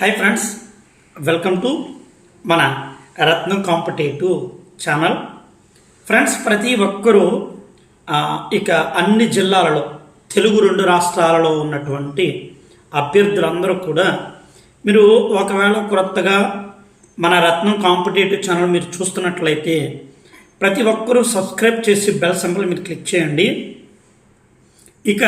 Hi friends welcome to మన రత్నం competitive channel friends ప్రతి ఒక్కరూ ఇక అన్ని జిల్లాలలో తెలుగు రెండు రాష్ట్రాలలో ఉన్నటువంటి అభ్యర్థులందరూ కూడా మీరు ఒకవేళ క్రొత్తగా మన రత్నం కాంపిటేటివ్ ఛానల్ మీరు చూస్తున్నట్లయితే ప్రతి ఒక్కరూ సబ్స్క్రైబ్ చేసి బెల్ సింబల్ మీరు క్లిక్ చేయండి. ఇక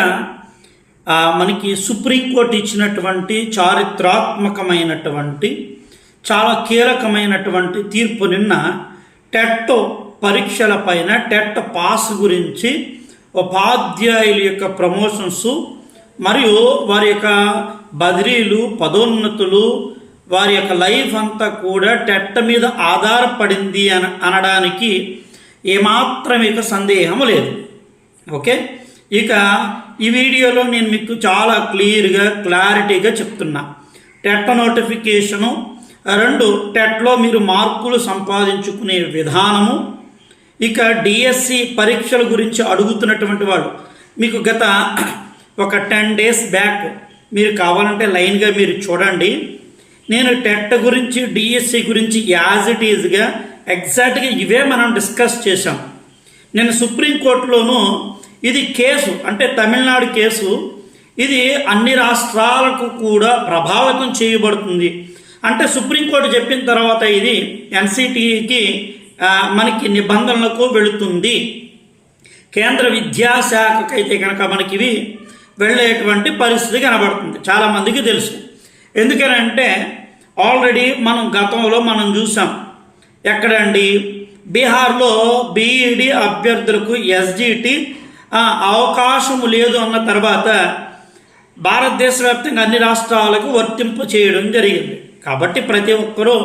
మనకి సుప్రీంకోర్టు ఇచ్చినటువంటి చారిత్రాత్మకమైనటువంటి చాలా కీలకమైనటువంటి తీర్పు నిన్న టెట్ పరీక్షల పైన టెట్ పాస్ గురించి ఉపాధ్యాయుల యొక్క ప్రమోషన్స్ మరియు వారి యొక్క బదిలీలు పదోన్నతులు వారి యొక్క లైఫ్ అంతా కూడా టెట్ మీద ఆధారపడింది అని అనడానికి ఏమాత్రం ఇక సందేహం లేదు. ఓకే? ఇక ఈ వీడియోలో నేను మీకు చాలా క్లియర్గా క్లారిటీగా చెప్తున్నా. టెట్ నోటిఫికేషను రెండు టెట్లో మీరు మార్కులు సంపాదించుకునే విధానము ఇక డిఎస్సి పరీక్షల గురించి అడుగుతున్నటువంటి వాళ్ళు మీకు గత ఒక టెన్ డేస్ బ్యాక్ మీరు కావాలంటే లైన్గా మీరు చూడండి. నేను టెట్ గురించి డిఎస్సి గురించి యాజ్ ఇట్ ఈజ్గా ఎగ్జాక్ట్గా ఇవే మనం డిస్కస్ చేశాం. నేను సుప్రీంకోర్టులోనూ ఇది కేసు అంటే తమిళనాడు కేసు. ఇది అన్ని రాష్ట్రాలకు కూడా ప్రభావితం చేయబడుతుంది. అంటే సుప్రీంకోర్టు చెప్పిన తర్వాత ఇది ఎన్సిటికి మనకి నిబంధనలకు వెళుతుంది. కేంద్ర విద్యాశాఖకైతే అయితే కనుక మనకి ఇవి వెళ్ళేటువంటి పరిస్థితి కనబడుతుంది. చాలామందికి తెలుసు. ఎందుకనంటే ఆల్రెడీ మనం గతంలో మనం చూసాం. ఎక్కడండి? బీహార్లో బీఈడి అభ్యర్థులకు ఎస్జిటి అవకాశము లేదు అన్న తర్వాత భారతదేశ వ్యాప్తంగా అన్ని రాష్ట్రాలకు వర్తింపు చేయడం జరిగింది. కాబట్టి ప్రతి ఒక్కరూ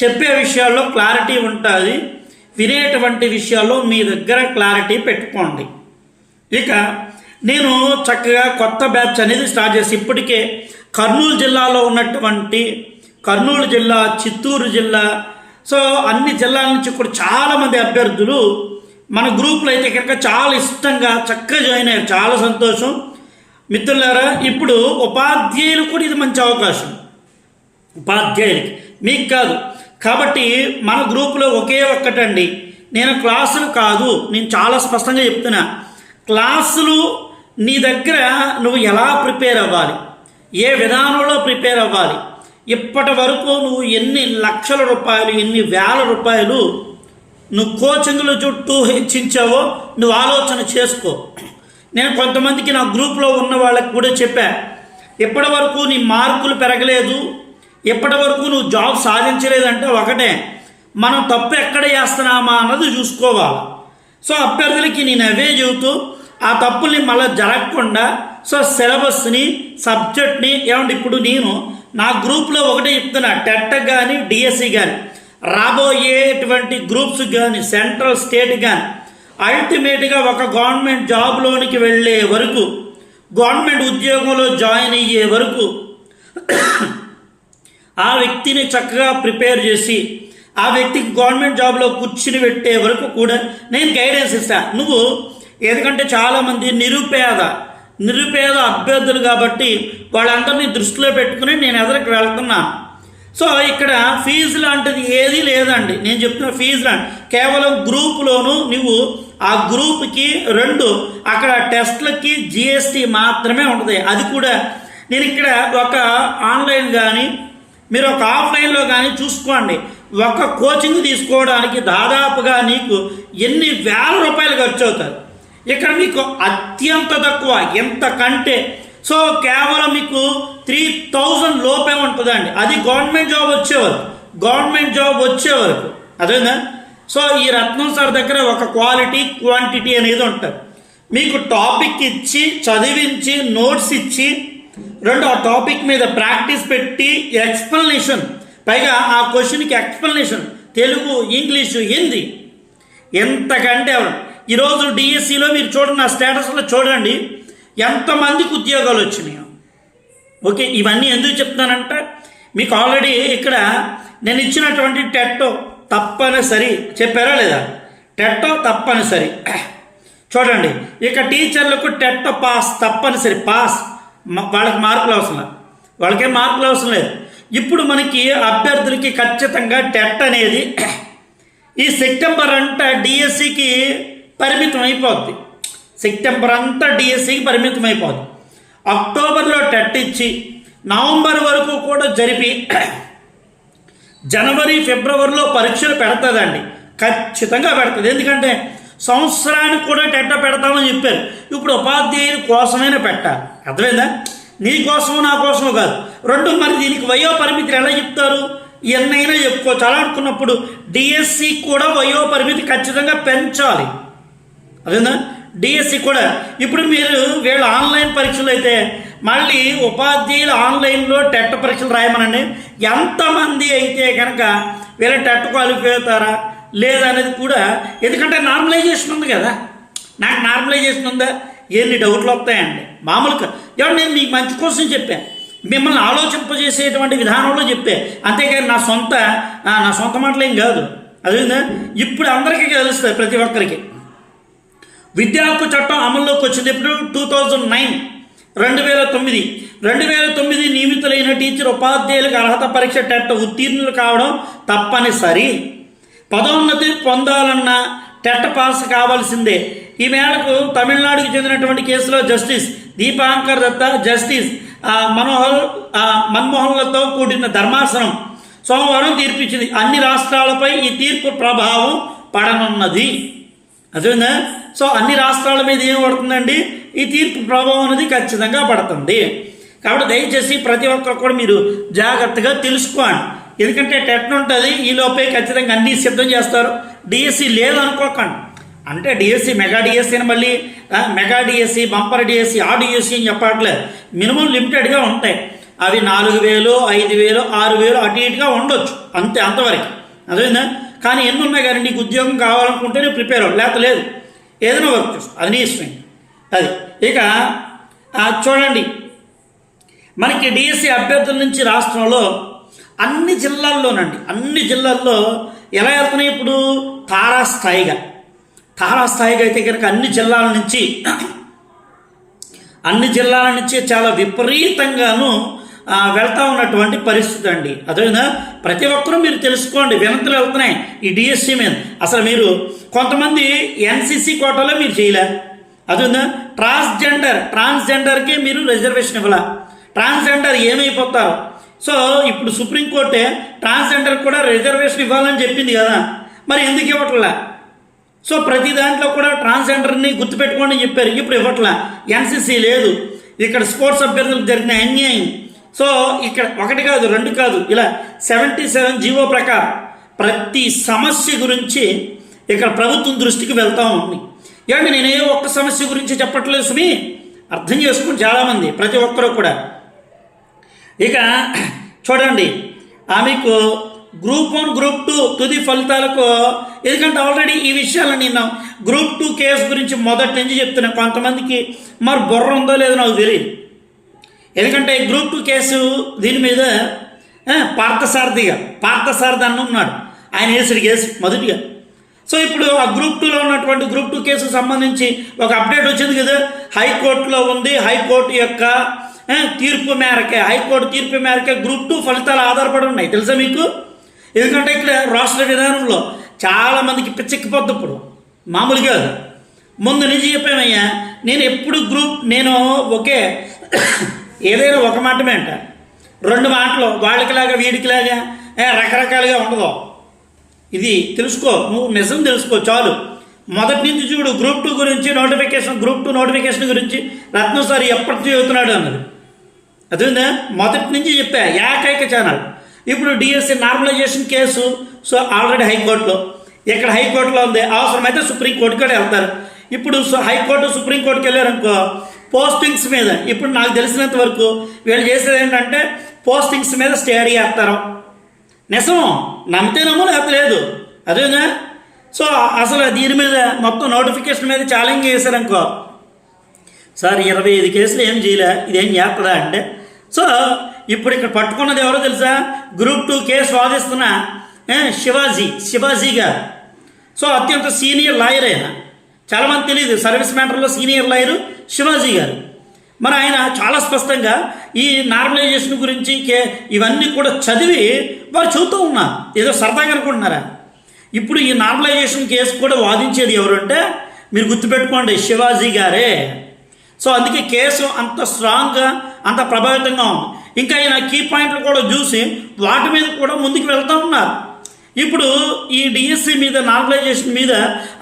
చెప్పే విషయాల్లో క్లారిటీ ఉంటుంది. వినేటువంటి విషయాల్లో మీ దగ్గర క్లారిటీ పెట్టుకోండి. ఇక నేను చక్కగా కొత్త బ్యాచ్ అనేది స్టార్ట్ చేసి ఇప్పటికే కర్నూలు జిల్లాలో ఉన్నటువంటి కర్నూలు జిల్లా చిత్తూరు జిల్లా సో అన్ని జిల్లాల నుంచి కూడా చాలామంది అభ్యర్థులు మన గ్రూప్లో అయితే కనుక చాలా ఇష్టంగా చక్కగా జాయిన్ అయ్యారు. చాలా సంతోషం. మిత్రులారా ఇప్పుడు ఉపాధ్యాయులు కూడా ఇది మంచి అవకాశం. ఉపాధ్యాయులకి. మీకు కాదు. కాబట్టి మన గ్రూపులో ఒకే ఒక్కటండి. నేను క్లాసులు కాదు. నేను చాలా స్పష్టంగా చెప్తున్నా. క్లాసులు నీ దగ్గర నువ్వు ఎలా ప్రిపేర్ అవ్వాలి? ఏ విధానంలో ప్రిపేర్ అవ్వాలి? ఇప్పటి వరకు నువ్వు ఎన్ని లక్షల రూపాయలు ఎన్ని వేల రూపాయలు నువ్వు కోచింగ్ల చుట్టూ హెచ్చించావో నువ్వు ఆలోచన చేసుకో. నేను కొంతమందికి నా గ్రూప్లో ఉన్న వాళ్ళకి కూడా చెప్పా ఇప్పటి వరకు నీ మార్కులు పెరగలేదు ఇప్పటి వరకు నువ్వు జాబ్ సాధించలేదంటే ఒకటే మనం తప్పు ఎక్కడ చేస్తున్నామా అన్నది చూసుకోవాలి. సో అభ్యర్థులకి నేను అవే చెబుతూ ఆ తప్పుల్ని మళ్ళీ జరగకుండా సో సిలబస్ని సబ్జెక్ట్ని ఏమంటే ఇప్పుడు నేను నా గ్రూప్లో ఒకటే చెప్తున్నా టెట్ కానీ డిఎస్సి కానీ రాబోయేటువంటి గ్రూప్స్ కానీ సెంట్రల్ స్టేట్ కానీ అల్టిమేట్గా ఒక గవర్నమెంట్ జాబ్లోనికి వెళ్ళే వరకు గవర్నమెంట్ ఉద్యోగంలో జాయిన్ అయ్యే వరకు ఆ వ్యక్తిని చక్కగా ప్రిపేర్ చేసి ఆ వ్యక్తికి గవర్నమెంట్ జాబ్లో కూర్చుని పెట్టే వరకు కూడా నేను గైడెన్స్ ఇస్తాను నువ్వు ఎందుకంటే చాలామంది నిరుపేద నిరుపేద అభ్యర్థులు కాబట్టి వాళ్ళందరినీ దృష్టిలో పెట్టుకుని నేను ఎదురికి వెళ్తున్నాను. సో ఇక్కడ ఫీజు లాంటిది ఏది లేదండి. నేను చెప్తున్న ఫీజు లాంటి కేవలం గ్రూప్లోను నువ్వు ఆ గ్రూప్కి రెండు అక్కడ టెస్ట్లకి జిఎస్టీ మాత్రమే ఉంటుంది. అది కూడా నేను ఇక్కడ ఒక ఆన్లైన్ కానీ మీరు ఒక ఆఫ్లైన్లో కానీ చూసుకోండి. ఒక కోచింగ్ తీసుకోవడానికి దాదాపుగా నీకు ఎన్ని వేల రూపాయలు ఖర్చు అవుతుంది ఇక్కడ మీకు అత్యంత తక్కువ ఎంతకంటే సో కేవలం మీకు త్రీ థౌజండ్ లోపే ఉంటుందండి. అది గవర్నమెంట్ జాబ్ వచ్చేవరకు గవర్నమెంట్ జాబ్ వచ్చేవరకు అదేనా సో ఈ రత్నం సార్ దగ్గర ఒక క్వాలిటీ క్వాంటిటీ అనేది ఉంటుంది. మీకు టాపిక్ ఇచ్చి చదివించి నోట్స్ ఇచ్చి రెండు ఆ టాపిక్ మీద ప్రాక్టీస్ పెట్టి ఎక్స్ప్లెనేషన్. పైగా ఆ క్వశ్చన్కి ఎక్స్ప్లెనేషన్. తెలుగు ఇంగ్లీషు హిందీ. ఎంతకంటే ఎవరు? ఈరోజు డిఎస్సిలో మీరు చూడండి నా స్టేటస్లో చూడండి. ఎంతమందికి ఉద్యోగాలు వచ్చినాయో. ఓకే ఇవన్నీ ఎందుకు చెప్తున్నానంటే? మీకు ఆల్రెడీ ఇక్కడ నేను ఇచ్చినటువంటి టెట్టో తప్పనిసరి చెప్పారా లేదా? టెట్టో తప్పనిసరి. చూడండి ఇక టీచర్లకు టెట్టో పాస్ తప్పనిసరి. పాస్. వాళ్ళకి మార్కులు అవసరం లేదు. వాళ్ళకేం మార్కులు అవసరం లేదు. ఇప్పుడు మనకి అభ్యర్థులకి ఖచ్చితంగా టెట్ అనేది ఈ సెప్టెంబర్ అంట డిఎస్సికి పరిమితం అయిపోద్ది. సెప్టెంబర్ అంతా డిఎస్సికి పరిమితం అయిపోద్ది అక్టోబర్లో టెట్ ఇచ్చి నవంబర్ వరకు కూడా జరిపి జనవరి ఫిబ్రవరిలో పరీక్షలు పెడతదండి. ఖచ్చితంగా పెడుతుంది. ఎందుకంటే సంవత్సరానికి కూడా టెట్ట పెడతామని చెప్పారు. ఇప్పుడు ఉపాధ్యాయుల కోసమైనా పెట్టాలి. అర్థమైందా? నీ కోసమో నా కోసమో కాదు. రెండు మరి దీనికి వయో పరిమితి ఎలా చెప్తారు? ఎన్నైనా చెప్పుకోవచ్చు. అలా అనుకున్నప్పుడు డిఎస్సి కూడా వయో పరిమితి ఖచ్చితంగా పెంచాలి. అదేనా డిఎస్సి కూడా. ఇప్పుడు మీరు వీళ్ళు ఆన్లైన్ పరీక్షలు అయితే మళ్ళీ ఉపాధ్యాయులు ఆన్లైన్లో టెట్ పరీక్షలు రాయమనండి. ఎంతమంది అయితే కనుక వీళ్ళ టెట్ క్వాలిఫై అవుతారా లేదనేది కూడా ఎందుకంటే నార్మలైజేషన్ ఉంది కదా. నాకు నార్మలైజేషన్ ఉందా? ఎన్ని డౌట్లు వస్తాయండి. మామూలుగా ఎవరు నేను మీకు మంచి కోసం చెప్పాను మిమ్మల్ని ఆలోచింపజేసేటువంటి విధానంలో చెప్పే. అంతేకాని నా సొంత నా సొంత మాటలేం కాదు. అదే ఇప్పుడు అందరికీ తెలుస్తుంది ప్రతి ఒక్కరికి. విద్యా హక్కు చట్టం అమల్లోకి వచ్చింది ఎప్పుడు? Two thousand nine. రెండు వేల తొమ్మిది. రెండు వేల తొమ్మిది నియమితులైన టీచర్ ఉపాధ్యాయులకు అర్హత పరీక్ష టెట్ ఉత్తీర్ణులు కావడం తప్పనిసరి. పదోన్నతి పొందాలన్న టెట్ పాస్ కావాల్సిందే. ఈ మేరకు తమిళనాడుకు చెందినటువంటి కేసులో జస్టిస్ దీపాంకర్ దత్త జస్టిస్ మనోహర్ మన్మోహన్లతో కూడిన ధర్మాసనం సోమవారం తీర్పిచ్చింది. అన్ని రాష్ట్రాలపై ఈ తీర్పు ప్రభావం పడనున్నది. అదేనా సో అన్ని రాష్ట్రాల మీద ఏం పడుతుందండి? ఈ తీర్పు ప్రభావం అనేది ఖచ్చితంగా పడుతుంది. కాబట్టి దయచేసి ప్రతి ఒక్కరు కూడా మీరు జాగ్రత్తగా తెలుసుకోండి. ఎందుకంటే టెట్ ఉంటుంది ఈ లోపే ఖచ్చితంగా అన్నీ సిద్ధం చేస్తారు. డిఎస్సి లేదనుకోకండి. అంటే డిఎస్సి మెగా డిఎస్సి అని మళ్ళీ మెగా డిఎస్సి బంపర్ డిఎస్సి ఆ డిఎస్సి అని చెప్పట్లేదు మినిమం లిమిటెడ్గా ఉంటాయి. అవి నాలుగు వేలు ఐదు వేలు ఆరు వేలు అటు ఇటుగా ఉండొచ్చు. అంతే అంతవరకు. అదేనా కానీ ఎన్ని ఉన్నాయి కానీ నీకు ఉద్యోగం కావాలనుకుంటేనే ప్రిపేర్ అవ్వు. లేకపోతే లేదు. ఏదైనా వర్క్ చేసుకో అది నీ ఇష్టం అది. ఇక చూడండి. మనకి డిఎస్సి అభ్యర్థుల నుంచి రాష్ట్రంలో అన్ని జిల్లాల్లోనండి అన్ని జిల్లాల్లో ఎలా వెళ్తున్నాయి ఇప్పుడు? తారాస్థాయిగా తారాస్థాయిగా అయితే కనుక అన్ని జిల్లాల నుంచి అన్ని జిల్లాల నుంచి చాలా విపరీతంగాను వెళ్తా ఉన్నటువంటి పరిస్థితి అండి. అదేవిధంగా ప్రతి ఒక్కరూ మీరు తెలుసుకోండి వినతులు వెళ్తున్నాయి ఈ డిఎస్సి మీద. అసలు మీరు కొంతమంది ఎన్సిసి కోటాలో మీరు చేయలే. అదేవిధంగా ట్రాన్స్జెండర్ ట్రాన్స్జెండర్కి మీరు రిజర్వేషన్ ఇవ్వాల. ట్రాన్స్జెండర్ ఏమైపోతారు? సో ఇప్పుడు సుప్రీంకోర్టే ట్రాన్స్జెండర్ కూడా రిజర్వేషన్ ఇవ్వాలని చెప్పింది కదా. మరి ఎందుకు ఇవ్వట్లే? సో ప్రతి దాంట్లో కూడా ట్రాన్స్జెండర్ని గుర్తుపెట్టుకోండి చెప్పారు. ఇప్పుడు ఇవ్వట్లా. ఎన్సీసీ లేదు. ఇక్కడ స్పోర్ట్స్ అభ్యర్థులకు జరిగిన అన్యాయం. సో ఇక్కడ ఒకటి కాదు రెండు కాదు. ఇలా సెవెంటీ సెవెన్ జీవో ప్రకారం ప్రతి సమస్య గురించి ఇక్కడ ప్రభుత్వం దృష్టికి వెళ్తా ఉంది. ఏమంటే నేను ఏ ఒక్క సమస్య గురించి చెప్పట్లేదు సుమి? అర్థం చేసుకుని చాలామంది ప్రతి ఒక్కరు కూడా. ఇక చూడండి ఆమెకు గ్రూప్ వన్ గ్రూప్ టూ తుది ఫలితాలకు ఎందుకంటే ఆల్రెడీ ఈ విషయాలు నేను గ్రూప్ టూ కేసు గురించి మొదటి నుంచి చెప్తున్నా కొంతమందికి. మరి బుర్ర ఉందో లేదో నాకు తెలియదు ఎందుకంటే గ్రూప్ టూ కేసు దీని మీద పార్థసారథిగా పార్థసారథి అన్న ఉన్నాడు. ఆయన వేసుడు కేసు మొదటిగా. సో ఇప్పుడు ఆ గ్రూప్ టూలో ఉన్నటువంటి గ్రూప్ టూ కేసుకు సంబంధించి ఒక అప్డేట్ వచ్చింది కదా. హైకోర్టులో ఉంది. హైకోర్టు యొక్క తీర్పు మేరకే హైకోర్టు తీర్పు మేరకే గ్రూప్ టూ ఫలితాలు ఆధారపడి ఉన్నాయి. తెలుసా మీకు? ఎందుకంటే ఇక్కడ రాష్ట్ర విధానంలో చాలామందికి పిచ్చెక్కిపోద్ది ఇప్పుడు. మామూలుగా ముందు నుంచి చెప్పామయ్యా నేను ఎప్పుడు గ్రూప్ నేను ఒకే ఏదైనా ఒక మాటమే అంట. రెండు మాటలు వాళ్ళకిలాగా వీడికిలాగా రకరకాలుగా ఉండదు. ఇది తెలుసుకో నువ్వు నిజం తెలుసుకో చాలు. మొదటి నుంచి చూడు గ్రూప్ టూ గురించి నోటిఫికేషన్ గ్రూప్ టూ నోటిఫికేషన్ గురించి రత్నం సార్ ఎప్పటి నుంచి చదువుతున్నాడు అన్నది అదేందా మొదటి నుంచి చెప్పా ఏకైక ఛానల్ ఇప్పుడు DSC normalization case so already హైకోర్టులో. ఇక్కడ హైకోర్టులో ఉంది అవసరమైతే సుప్రీంకోర్టుకి కూడా వెళ్తారు. ఇప్పుడు హైకోర్టు సుప్రీంకోర్టుకి వెళ్ళారనుకో పోస్టింగ్స్ మీద. ఇప్పుడు నాకు తెలిసినంత వరకు వీళ్ళు చేసేది ఏంటంటే పోస్టింగ్స్ మీద స్టేడీ చేస్తారు. నిజం నమ్మితే నమ్ము లేకపోతే లేదు. అదేనా? సో అసలు దీని మీద మొత్తం నోటిఫికేషన్ మీద ఛాలెంజ్ చేశారనుకో. సార్ ఇరవై ఐదు కేసులు ఏం చేయలే ఇదేం చేస్తుందా అంటే. సో ఇప్పుడు ఇక్కడ పట్టుకున్నది ఎవరో తెలుసా? గ్రూప్ టూ కేసు వాదిస్తున్న శివాజీ శివాజీ గారు సో అత్యంత సీనియర్ లాయర్ అయినా చాలామంది తెలియదు సర్వీస్ మ్యాటర్లో సీనియర్ లాయరు శివాజీ గారు. మరి ఆయన చాలా స్పష్టంగా ఈ నార్మలైజేషన్ గురించి కే ఇవన్నీ కూడా చదివి వారు చదువుతూ ఉన్నారు. ఏదో సరదాగా అనుకుంటున్నారా? ఇప్పుడు ఈ నార్మలైజేషన్ కేసు కూడా వాదించేది ఎవరంటే మీరు గుర్తుపెట్టుకోండి శివాజీ గారే. సో అందుకే కేసు అంత స్ట్రాంగ్గా అంత ప్రభావితంగా ఉంది. ఇంకా ఆయన కీ పాయింట్లు కూడా చూసి వాటి మీద కూడా ముందుకు వెళ్తూ ఉన్నారు. ఇప్పుడు ఈ డిఎస్సి మీద నార్మలైజేషన్ మీద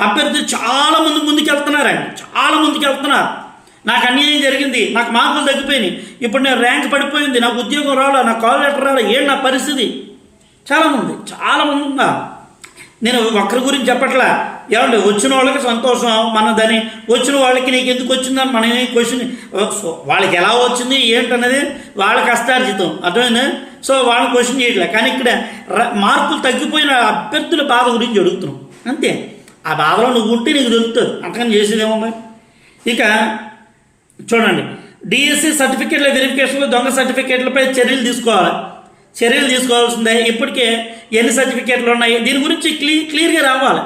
అభ్యర్థులు చాలా మంది ముందుకు చాలా ముందుకు వెళ్తున్నారు నాకు అన్యాయం జరిగింది నాకు మార్కులు తగ్గిపోయినాయి. ఇప్పుడు నేను ర్యాంక్ పడిపోయింది నాకు ఉద్యోగం రాలా నాకు కాల్ లెటర్ రాలా ఏంటి నా పరిస్థితి? చాలామంది చాలామంది ఉన్నారు. నేను ఒక్కరి గురించి చెప్పట్లా. ఏమండి వచ్చిన వాళ్ళకి సంతోషం మన దాని వచ్చిన వాళ్ళకి నీకు ఎందుకు వచ్చిందని మనం ఏం క్వశ్చన్ వాళ్ళకి ఎలా వచ్చింది ఏంటన్నది వాళ్ళ కష్టార్జితం. అర్థమైంది? సో వాళ్ళని క్వశ్చన్ చేయట్లే. కానీ ఇక్కడ మార్కులు తగ్గిపోయిన అభ్యర్థుల బాధ గురించి అడుగుతున్నాం. అంతే. ఆ బాధలో నువ్వు ఉంటే నీకు తెలుస్తుంది అంతకని చేసేదేముంది ఇక చూడండి. డిఎస్సి సర్టిఫికేట్ల వెరిఫికేషన్లు దొంగ సర్టిఫికేట్లపై చర్యలు తీసుకోవాలి. చర్యలు తీసుకోవాల్సిందే. ఇప్పటికే ఎన్ని సర్టిఫికేట్లు ఉన్నాయి? దీని గురించి క్లీ క్లియర్గా రావాలి.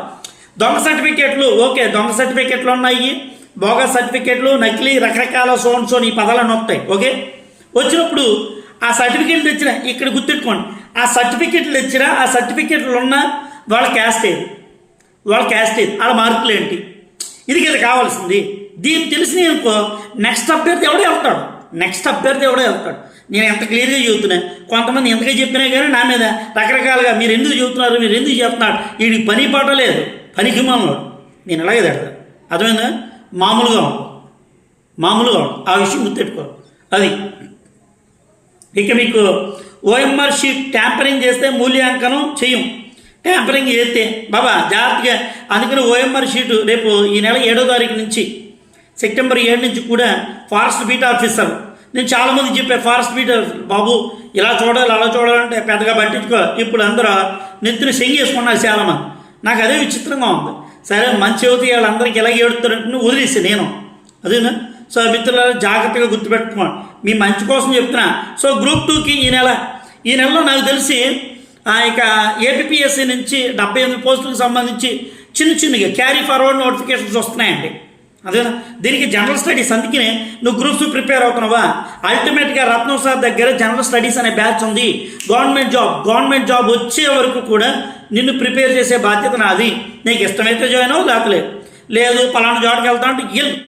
దొంగ సర్టిఫికేట్లు ఓకే దొంగ సర్టిఫికేట్లు ఉన్నాయి. బోగస్ సర్టిఫికేట్లు నకిలీ రకరకాల సోన్ సోన్ ఈ పదాలన్నీ వస్తాయి ఓకే? వచ్చినప్పుడు ఆ సర్టిఫికేట్లు తెచ్చినా ఇక్కడ గుర్తెట్టుకోండి ఆ సర్టిఫికేట్లు తెచ్చినా ఆ సర్టిఫికేట్లు ఉన్న వాళ్ళ క్యాస్ట్ ఏది? వాళ్ళ క్యాస్ట్ ఏది? వాళ్ళ మార్కులు ఏంటి? ఇది కదా కావాల్సింది. దీన్ని తెలిసి అనుకో నెక్స్ట్ అభ్యర్థి ఎవడే వెళ్తాడు. నెక్స్ట్ అభ్యర్థి ఎవడే వెళ్తాడు. నేను ఎంత క్లియర్గా చెబుతున్నా కొంతమంది ఎంతగా చెప్పినా కానీ నా మీద రకరకాలుగా మీరు ఎందుకు చెబుతున్నారు మీరు ఎందుకు చెప్తున్నారు వీడికి పని పాట లేదు. పనికి మామూలు నేను ఎలాగే తిడతా. అర్థమైందా? మామూలుగా మామూలుగా ఆ విషయం గుర్తెట్టుకో అది. ఇక మీకు ఓఎంఆర్ షీట్ ట్యాంపరింగ్ చేస్తే మూల్యాంకనం చెయ్యం ట్యాంపరింగ్ చేస్తే బాబా జాగ్రత్తగా అందుకని ఓఎంఆర్ షీటు రేపు ఈ నెల ఏడో తారీఖు నుంచి సెప్టెంబర్ ఏడు నుంచి కూడా ఫారెస్ట్ బీట్ ఆఫీసర్. నేను చాలామంది చెప్పే ఫారెస్ట్ బీట్ బాబు ఇలా చూడాలి అలా చూడాలంటే పెద్దగా పట్టించుకో. ఇప్పుడు అందరూ నెత్తిని సెంగేసుకున్నారు చాలామంది. నాకు అదే విచిత్రంగా ఉంది. సరే మంచి అవుతాయి వాళ్ళందరికీ ఎలా ఏడుతారంటే వదిలేసి నేను. అదేనా? సో మిత్రులారా జాగ్రత్తగా గుర్తుపెట్టుకోండి. మీ మంచి కోసం చెప్తున్నా. సో గ్రూప్ టూకి ఈ నెల ఈ నెలలో నాకు తెలిసి ఆ యొక్క ఏపీఎస్సి నుంచి డెబ్బై ఎనిమిది పోస్టులకు సంబంధించి చిన్న చిన్నగా క్యారీ ఫార్వర్డ్ నోటిఫికేషన్స్ వస్తున్నాయండి. అదేనా? దీనికి జనరల్ స్టడీస్. అందుకనే నువ్వు గ్రూప్స్ ప్రిపేర్ అవుతున్నావా? అల్టిమేట్గా రత్నం సార్ దగ్గర జనరల్ స్టడీస్ అనే బ్యాచ్ ఉంది. Government job. గవర్నమెంట్ జాబ్ వచ్చే వరకు కూడా నిన్ను ప్రిపేర్ చేసే బాధ్యత నాది. నీకు ఇష్టమైతే జాయిన్ అవ్వు లేకలేదు లేదు. పలానా జాబ్కి వెళ్తా అంటే